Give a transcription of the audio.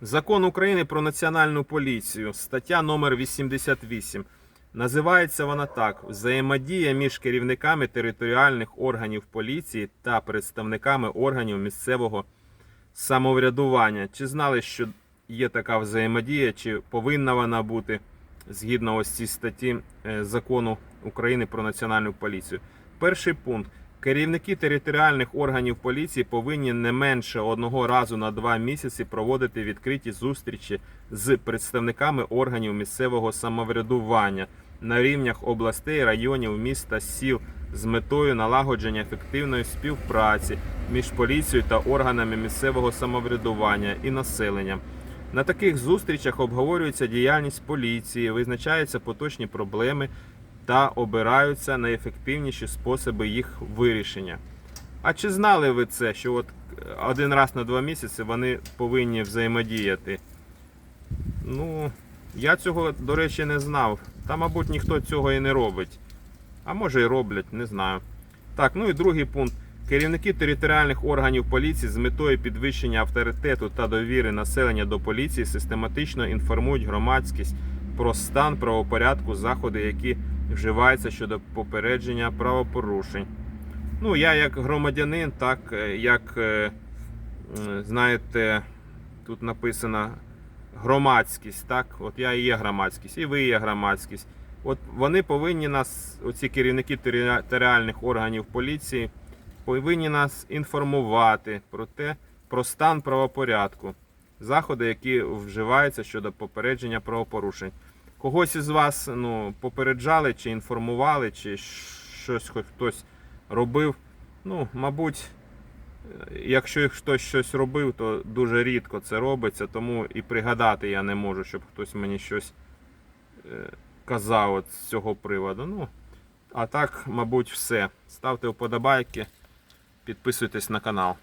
Закон України про національну поліцію, стаття номер 88. Називається вона так: взаємодія між керівниками територіальних органів поліції та представниками органів місцевого самоврядування. Чи знали, що є така взаємодія, чи повинна вона бути згідно ось цій статті е, закону України про національну поліцію? Перший пункт. Керівники територіальних органів поліції повинні не менше одного разу на два місяці проводити відкриті зустрічі з представниками органів місцевого самоврядування на рівнях областей, районів, міст та сіл з метою налагодження ефективної співпраці між поліцією та органами місцевого самоврядування і населенням. На таких зустрічах обговорюється діяльність поліції, визначаються поточні проблеми та обираються найефективніші способи їх вирішення. А чи знали ви це, що от е, один раз на два місяці вони повинні взаємодіяти? Ну, я цього, до речі, не знав. Та, мабуть, ніхто цього і не робить. А може і роблять, не знаю. Так, ну і другий пункт. Керівники територіальних органів поліції з метою підвищення авторитету та довіри населення до поліції систематично інформують громадськість про стан правопорядку, заходи, які вживаються щодо попередження правопорушень. Ну, я як громадянин, так е, як, е, знаєте, тут написано громадськість, так? От я і є громадськість, і ви є громадськість. От вони повинні нас, оці керівники територіальних органів поліції, повинні нас інформувати про те, про стан правопорядку, заходи, які вживаються щодо попередження правопорушень. Когось із вас ну, попереджали чи інформували, чи щось хтось робив. Ну, мабуть, е, якщо хтось щось робив, то дуже рідко це робиться, тому і пригадати я не можу, щоб хтось мені щось е, казав от з цього приводу. Ну, а так, мабуть, все. Ставте вподобайки, підписуйтесь на канал.